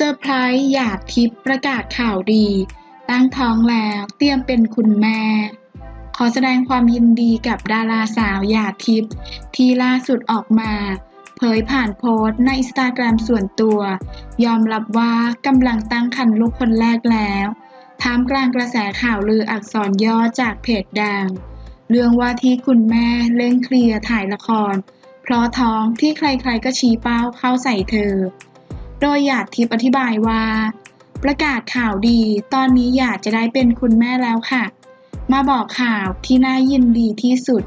ซอร์ไพรส์หยาดทิพย์ประกาศข่าวดี ตั้งท้องแล้วเตรียมเป็นคุณแม่ ขอแสดงความยินดีกับดาราสาวหยาดทิพย์ที่ล่าสุดออกมา เผยผ่านโพสต์ในอินสตาแกรมส่วนตัว ยอมรับว่ากำลังตั้งครรภ์ลูกคนแรกแล้วท่ามกลางกระแสข่าวลืออักษรย่อจากเพจดัง เรื่องว่าที่คุณแม่เร่งเคลียร์ถ่ายละคร เพราะท้องที่ใครๆก็ชี้เป้าเข้าใส่เธอ โดยหยาดทิพย์อธิบายว่า ประกาศข่าวดี ตอนนี้หยาดจะได้เป็นคุณแม่แล้วค่ะ มาบอกข่าวที่น่ายินดีที่สุด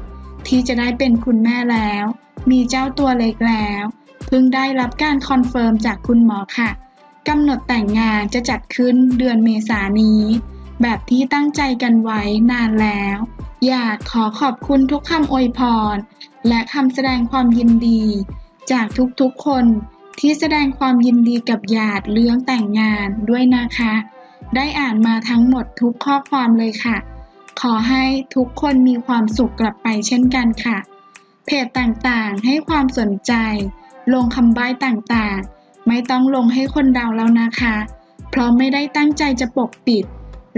ที่จะได้เป็นคุณแม่แล้ว มีเจ้าตัวเล็กแล้วเพิ่งได้รับการคอนเฟิร์มจากคุณหมอค่ะกำหนดแต่งงานจะจัดขึ้นเดือนเมษายนนี้ แบบที่ตั้งใจกันไว้นานแล้ว อยากขอขอบคุณทุกคำอวยพร และคำแสดงความยินดี จากทุกๆคน ที่แสดงความยินดีกับหยาดเรื่องแต่งงานด้วยนะคะ ได้อ่านมาทั้งหมดทุกข้อความเลยค่ะ ขอให้ทุกคนมีความสุขกลับไปเช่นกันค่ะ เพจต่างๆ ให้ความสนใจ ลงคำใบ้ต่างๆ ไม่ต้องลงให้คนเดาแล้วนะคะ เพราะไม่ได้ตั้งใจจะปกปิด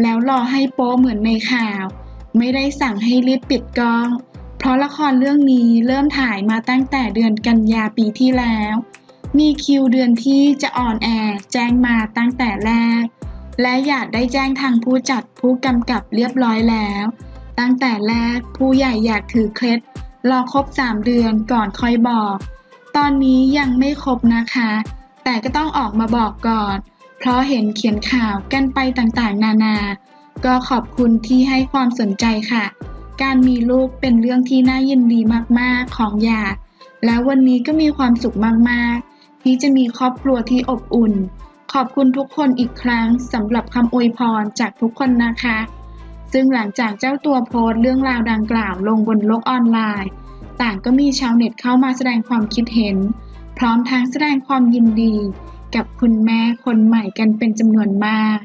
แล้วรอให้โป๊เหมือนในข่าว ไม่ได้สั่งให้รีบปิดกล้อง เพราะละครเรื่องนี้เริ่มถ่ายมาตั้งแต่เดือนกันยาปีที่แล้ว มีคิวเดือนที่จะออนแอร์แจ้งมาตั้งแต่แรก และอยากได้แจ้งทางผู้จัดผู้กำกับเรียบร้อยแล้ว ตั้งแต่แรกผู้ใหญ่อยากถือเคล็ดรอครบ 3 เดือนก่อนค่อยบอก ตอนนี้ยังไม่ครบนะคะ แต่ก็ต้องออกมาบอกก่อน เพราะเห็นเขียนข่าวกันไปต่างๆ นานา ก็ขอบคุณที่ให้ความสนใจค่ะ การมีลูกเป็นเรื่องที่น่ายินดีมากๆของหยาดแล้ววันนี้ก็มีความสุขมากๆ ที่จะมีครอบครัวที่อบอุ่น ขอบคุณทุกคนอีกครั้งสำหรับคำอวยพรจากทุกคนนะคะ ซึ่งหลังจากเจ้าตัวโพสต์เรื่องราวดังกล่าวลงบนโลกออนไลน์ ต่างก็มีชาวเน็ตเข้ามาแสดงความคิดเห็น พร้อมทั้งแสดงความยินดี กับคุณแม่คนใหม่กันเป็นจำนวนมาก